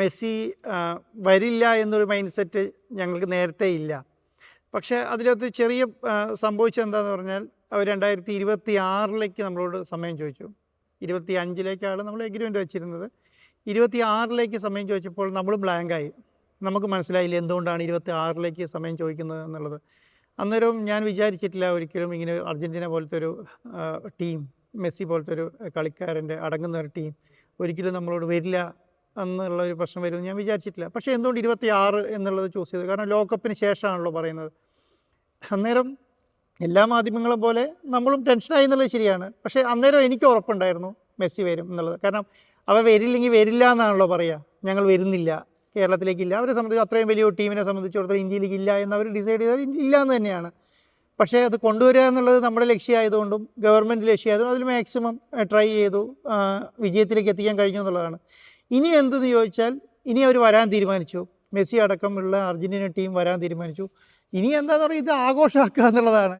Messi വരില്ല എന്നൊരു mind set ഞങ്ങൾക്ക് നേരത്തെ ഇല്ല. പക്ഷേ അതിനകത്ത് ചെറിയ സംഭവിച്ചത് എന്താണെന്ന് പറഞ്ഞാൽ അവർ രണ്ടായിരത്തി ഇരുപത്തി ആറിലേക്ക് നമ്മളോട് സമയം ചോദിച്ചു. ഇരുപത്തി അഞ്ചിലേക്കാണ് നമ്മൾ എഗ്രിമെന്റ് വെച്ചിരുന്നത്. ഇരുപത്തി ആറിലേക്ക് സമയം ചോദിച്ചപ്പോൾ നമ്മളും ബ്ലാങ്കായി. നമുക്ക് മനസ്സിലായില്ല എന്തുകൊണ്ടാണ് ഇരുപത്തി ആറിലേക്ക് സമയം ചോദിക്കുന്നത് എന്നുള്ളത്. അന്നേരം ഞാൻ വിചാരിച്ചിട്ടില്ല ഒരിക്കലും ഇങ്ങനെ അർജന്റീന പോലത്തെ ഒരു ടീം മെസ്സി പോലത്തെ ഒരു കളിക്കാരന്റെ അടങ്ങുന്ന ഒരു ടീം ഒരിക്കലും നമ്മളോട് വരില്ല എന്നുള്ള ഒരു പ്രശ്നം വരുമെന്ന് ഞാൻ വിചാരിച്ചിട്ടില്ല. പക്ഷേ എന്തുകൊണ്ട് ഇരുപത്തി ആറ് എന്നുള്ളത് ചൂസ് ചെയ്തത്? കാരണം ലോകകപ്പിന് ശേഷമാണല്ലോ പറയുന്നത്. അന്നേരം എല്ലാ മാധ്യമങ്ങളും പോലെ നമ്മളും ടെൻഷനായി എന്നുള്ളത് ശരിയാണ്. പക്ഷേ അന്നേരം എനിക്ക് ഉറപ്പുണ്ടായിരുന്നു മെസ്സി വരും എന്നുള്ളത്. കാരണം അവർ വരില്ലെങ്കിൽ വരില്ല എന്നാണല്ലോ പറയുക ഞങ്ങൾ വരുന്നില്ല. കേരളത്തിലേക്കില്ല അവരെ സംബന്ധിച്ച് അത്രയും വലിയ ടീമിനെ സംബന്ധിച്ചിടത്തോളം ഇന്ത്യയിലേക്ക് ഇല്ല എന്ന് അവർ ഡിസൈഡ് ചെയ്താൽ ഇല്ല എന്ന് തന്നെയാണ്. പക്ഷേ അത് കൊണ്ടുവരിക എന്നുള്ളത് നമ്മുടെ ലക്ഷ്യമായതുകൊണ്ടും ഗവൺമെന്റ് ലക്ഷ്യമായതുകൊണ്ടും അതിൽ മാക്സിമം ട്രൈ ചെയ്തു വിജയത്തിലേക്ക് എത്തിക്കാൻ കഴിഞ്ഞു എന്നുള്ളതാണ്. ഇനി എന്തെന്ന് ചോദിച്ചാൽ ഇനി അവർ വരാൻ തീരുമാനിച്ചു. മെസ്സി അടക്കമുള്ള അർജന്റീന ടീം വരാൻ തീരുമാനിച്ചു. ഇനി എന്താണെന്ന് പറയുക ഇത് ആഘോഷമാക്കുക എന്നുള്ളതാണ്.